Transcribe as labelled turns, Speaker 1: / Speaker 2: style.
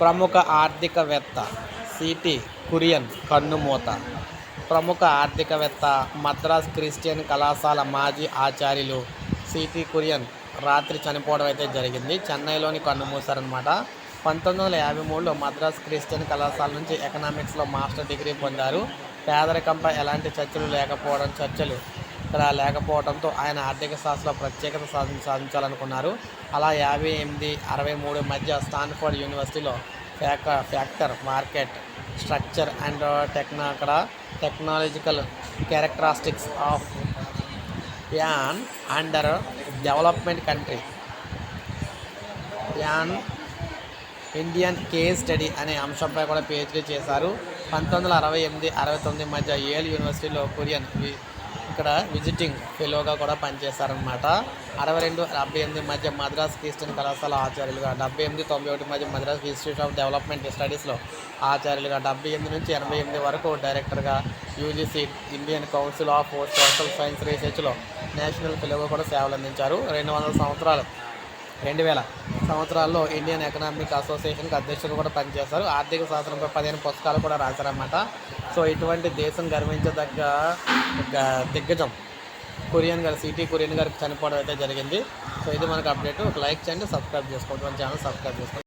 Speaker 1: ప్రముఖ ఆర్థికవేత్త సిటి కురియన్ కన్నుమూత. ప్రముఖ ఆర్థికవేత్త మద్రాస్ క్రిస్టియన్ కళాశాల మాజీ ఆచార్యులు సిటి కురియన్ రాత్రి చనిపోవడం అయితే జరిగింది. చెన్నైలోని కన్నుమూశారనమాట పంతొమ్మిది వందల యాభై మూడులో మద్రాస్ క్రిస్టియన్ కళాశాల నుంచి ఎకనామిక్స్లో మాస్టర్ డిగ్రీ పొందారు. పేదరికంపై ఎలాంటి చర్చలు లేకపోవడం చర్చలు ఇక్కడ లేకపోవడంతో ఆయన ఆర్థిక శాస్త్రంలో ప్రత్యేకత సాధి సాధించాలనుకున్నారు. అలా యాభై ఎనిమిది అరవై మూడు మధ్య స్టాన్ఫోర్డ్ యూనివర్సిటీలో fac factor market structure and techno అక్కడ technological characteristics of an under development country. An Indian case study అనే అంశంపై కూడా పిహెచ్డీ చేశారు. పంతొమ్మిది వందల అరవై ఎనిమిది అరవై తొమ్మిది మధ్య ఏల్ యూనివర్సిటీలో కొరియన్ వి- ఇక్కడ విజిటింగ్ ఫెలోగా కూడా పనిచేశారనమాట అరవై రెండు డెబ్బై ఎనిమిది మధ్య మద్రాస్ క్రిస్టియన్ కళాశాల ఆచార్యులుగా డెబ్బై ఎనిమిది తొంభై ఒకటి మధ్య మద్రాస్ ఇన్స్టిట్యూట్ ఆఫ్ డెవలప్మెంట్ స్టడీస్లో ఆచార్యులుగా డెబ్బై ఎనిమిది నుంచి ఎనభై ఎనిమిది వరకు డైరెక్టర్గా UGC Indian council of social science రీసెర్చ్లో national ఫెలోగా కూడా సేవలు అందించారు రెండు వందల సంవత్సరాలు రెండు వేల సంవత్సరాల్లో ఇండియన్ ఎకనామిక్ అసోసియేషన్కి అధ్యక్షుడు కూడా పనిచేశారు ఆర్థిక శాస్త్రంపై పదిహేను పుస్తకాలు కూడా రాశారన్నమాట. సో ఇటువంటి దేశం గర్వించదగ్గ దిగ్గజం కొరియన్ గారు సిటీ కొరియన్ గారికి చనిపోవడం అయితే జరిగింది. సో ఇది మనకు అప్డేట్. ఒక లైక్ చేయండి సబ్స్క్రైబ్ చేసుకోండి. మన ఛానల్ సబ్స్క్రైబ్ చేసుకోండి.